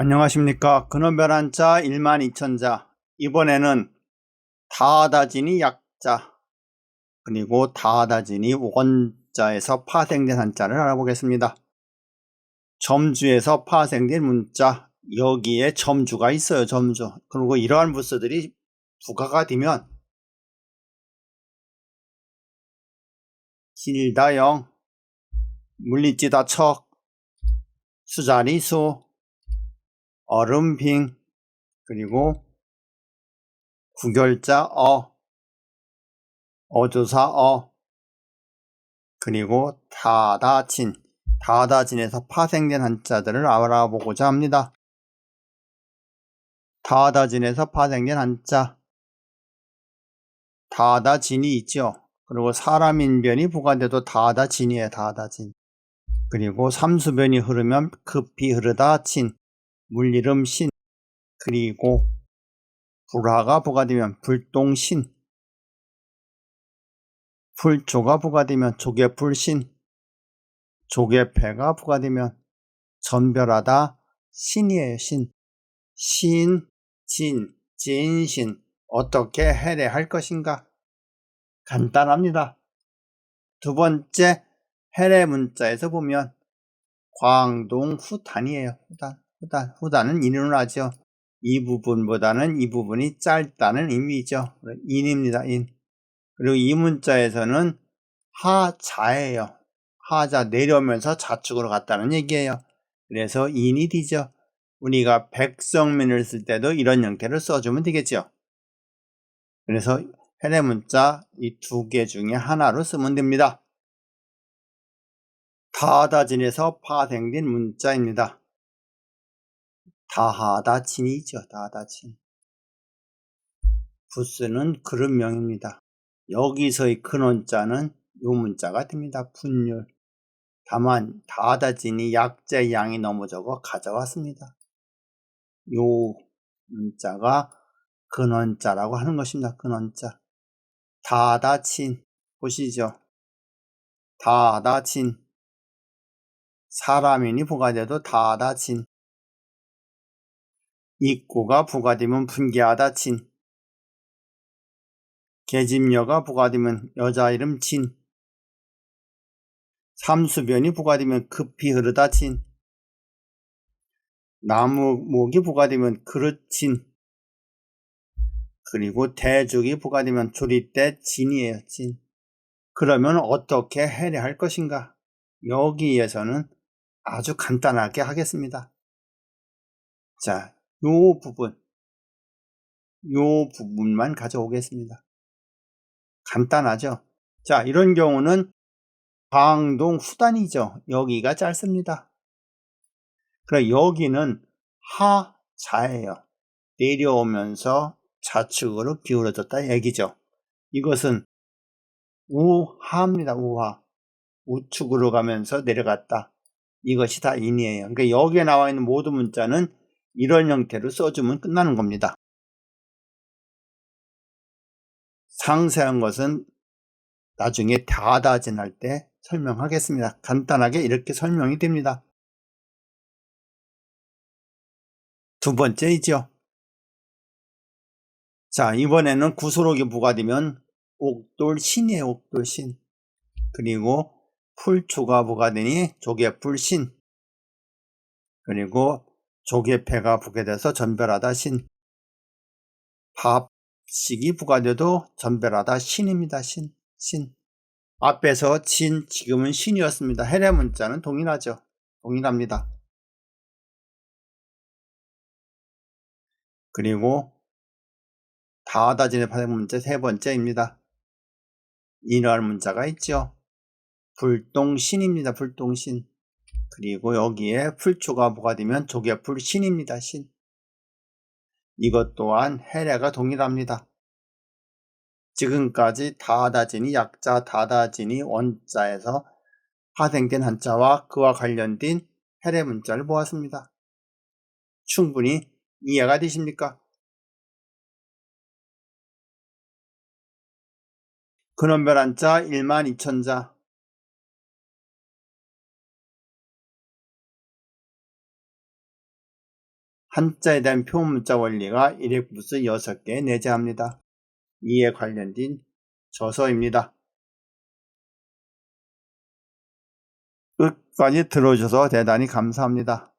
안녕하십니까. 근원별한 자 12,000자. 이번에는 다다진이 약자, 그리고 다다진이 원자에서 파생된 한자를 알아보겠습니다. 점주에서 파생된 문자, 여기에 점주가 있어요, 점주. 그리고 이러한 부스들이 부가가 되면 길다 영, 물리지다 척, 수자리 수, 얼음빙 그리고 구결자 어 어조사 어 그리고 다다진 다다진에서 파생된 한자들을 알아보고자 합니다. 다다진에서 파생된 한자 다다진이 있죠. 그리고 사람 인변이 부과돼도 다다진이에요. 다다진. 그리고 삼수변이 흐르면 급히 흐르다 진 물이름 신 그리고 불화가 부과되면 불똥신 불조가 부과되면 조개불신 조개패가 부과되면 전별하다 신이에요 신. 신, 진, 진신 어떻게 해례할 것인가? 간단합니다. 두 번째 해례 문자에서 보면 광동 후단이에요 후단 후단, 후단은 인을 하죠. 이 부분보다는 이 부분이 짧다는 의미죠. 인입니다. 인. 그리고 이 문자에서는 하자예요. 하자 내려오면서 좌측으로 갔다는 얘기예요. 그래서 인이 되죠. 우리가 백성민을 쓸 때도 이런 형태를 써주면 되겠죠. 그래서 해례 문자 이 두 개 중에 하나로 쓰면 됩니다. 다다진에서 파생된 문자입니다. 다하다친이죠. 다하다친. 부스는 그런 명입니다. 여기서의 근원자는 요 문자가 됩니다. 분율. 다만 다하다진이 약자의 양이 너무 적어 가져왔습니다. 요 문자가 근원자라고 하는 것입니다. 근원자. 다다친 보시죠. 다다친 사람이니 부가돼도 다다친 입구가 부가되면 분개하다 친. 계집녀가 부가되면 여자 이름 친. 삼수변이 부가되면 급히 흐르다 친. 나무 목이 부가되면 그릇 친. 그리고 대죽이 부가되면 조리대 진이에요, 진. 그러면 어떻게 해례할 것인가? 여기에서는 아주 간단하게 하겠습니다. 자, 요 부분, 요 부분만 가져오겠습니다. 간단하죠? 자, 이런 경우는 광동 후단이죠. 여기가 짧습니다. 그럼 여기는 하자예요. 내려오면서 좌측으로 기울어졌다 얘기죠. 이것은 우하입니다. 우하. 우측으로 가면서 내려갔다. 이것이 다 인이에요. 그러니까 여기에 나와 있는 모든 문자는 이런 형태로 써주면 끝나는 겁니다. 상세한 것은 나중에 다다진할 때 설명하겠습니다. 간단하게 이렇게 설명이 됩니다. 두 번째이죠. 자, 이번에는 구소록이 부과되면 옥돌 신이에요, 옥돌 신. 그리고 풀초가 부과되니 조개풀 신. 그리고 조개패가 부게돼서 전별하다 신. 밥식이 부과돼도 전별하다 신입니다. 신. 신. 앞에서 진, 지금은 신이었습니다. 해례 문자는 동일하죠. 동일합니다. 그리고 다하다진의 파생 문자 세 번째입니다. 인어할 문자가 있죠. 불동신입니다. 불동신. 그리고 여기에 풀초가 부과되면 조개풀 신입니다. 신. 이것 또한 해례가 동일합니다. 지금까지 다다진이 약자 다다진이 원자에서 파생된 한자와 그와 관련된 해례 문자를 보았습니다. 충분히 이해가 되십니까? 근원별 한자 1만 2천자 한자에 대한 표문자 원리가 일획부수 6개 내재합니다. 이에 관련된 저서입니다. 끝까지 들어주셔서 대단히 감사합니다.